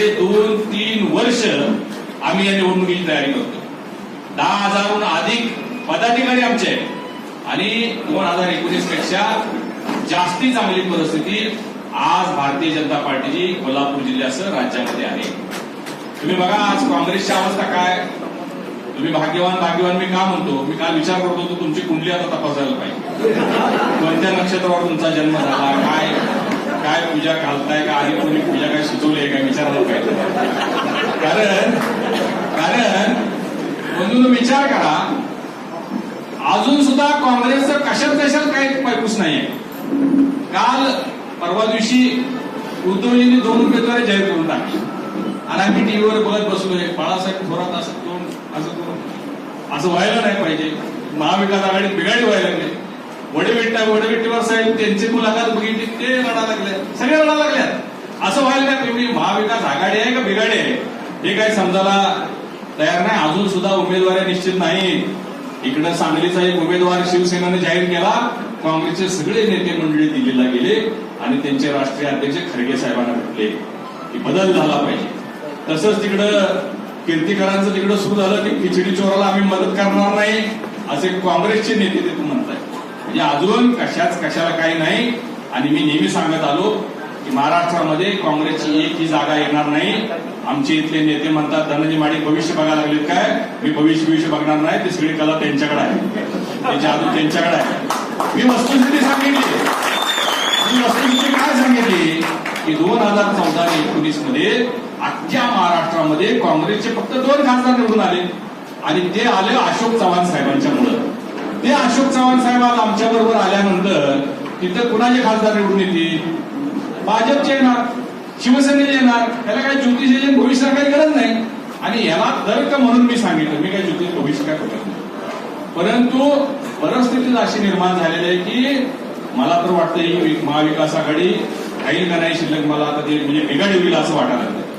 दोन तीन वर्ष आम्ही या निवडणुकीची तयारी करतो. दहा हजारहून अधिक पदाधिकारी आमचे आहेत. आणि दोन हजार एकोणीसपेक्षा जास्ती चांगली परिस्थिती आज भारतीय जनता पार्टीची कोल्हापूर जिल्ह्यासह राज्यामध्ये आहे. तुम्ही बघा आज काँग्रेसची अवस्था काय? तुम्ही भाग्यवान भाग्यवान मी का म्हणतो? मी काल विचार करतो होतो तुमची कुंडली आता तपासायला पाहिजे. कोणत्या नक्षत्रावर तुमचा जन्म झाला काय काय पूजा घालताय का? आधी कोणी पूजा काय सुचवली आहे काय? विचारायला पाहिजे. कारण कारण म्हणून विचार करा. अजून सुद्धा काँग्रेसचं कशात कशात काही पैपूस नाहीये. काल परवा दिवशी उद्धवजींनी दोन उमेदवारी जाहीर करून टाकली. आणि आम्ही टीव्हीवर बघत बसलोय. बाळासाहेब थोरात असं दोन असं असं व्हायला नाही पाहिजे. महाविकास आघाडी बिघाडी व्हायला नाही वडेविट्टा वडेविट्टीवर साहेब त्यांची मुलाखत बघितली ते रडा लागले. सगळे रडा लागल्यात असं व्हायला नाही पाहिजे महाविकास आघाडी आहे का बिघाडी आहे? हे काही समजायला तयार नाही. अजून सुद्धा उमेदवारी निश्चित नाही. इकडे सांगलीचा एक उमेदवार शिवसेनेने जाहीर केला. काँग्रेसचे सगळे नेते मंडळी दिल्लीला गेले आणि त्यांचे राष्ट्रीय अध्यक्ष खरगे साहेबांना भेटले. की बदल झाला पाहिजे. तसंच तिकडं कीर्तीकरांचं तिकडं सुरू झालं की खिचडी चोराला आम्ही मदत करणार नाही असे काँग्रेसचे नेते तिथून म्हणताय म्हणजे अजून कशाच कशाला काही नाही. आणि मी नेहमी सांगत आलो की महाराष्ट्रामध्ये काँग्रेसची एक ही जागा येणार नाही. आमचे इथले नेते म्हणतात धनंजय माडिक भविष्य बघायला लागलेत काय? मी भविष्य भविष्य बघणार नाही. ती सगळी कला त्यांच्याकडे आहे. ते जादू त्यांच्याकडे आहे. मी वस्तुस्थिती सांगितली. मी वस्तुस्थिती काय सांगितली? की दोन हजार चौदा आणि एकोणीसमध्ये अख्ख्या महाराष्ट्रामध्ये काँग्रेसचे फक्त दोन खासदार निवडून आले. आणि ते आले अशोक चव्हाण साहेबांच्या मुळे. ते अशोक चव्हाण साहेब आज आमच्या बरोबर आल्यानंतर तिथं कुणाचे खासदार निवडून येतील? भाजपचे येणार शिवसेनेचे येणार त्याला काही एजंट भविष्य काही गरज नाही. आणि याला तर्क म्हणून मी सांगितलं मी काही ज्योतिष भविष्य काय करत नाही. परंतु परिस्थितीच अशी निर्माण झालेली आहे की मला तर वाटतं ही महाविकास आघाडी राहील का नाही शिल्लक मला आता ते म्हणजे बिघाडी होईल असं वाटायला लागलं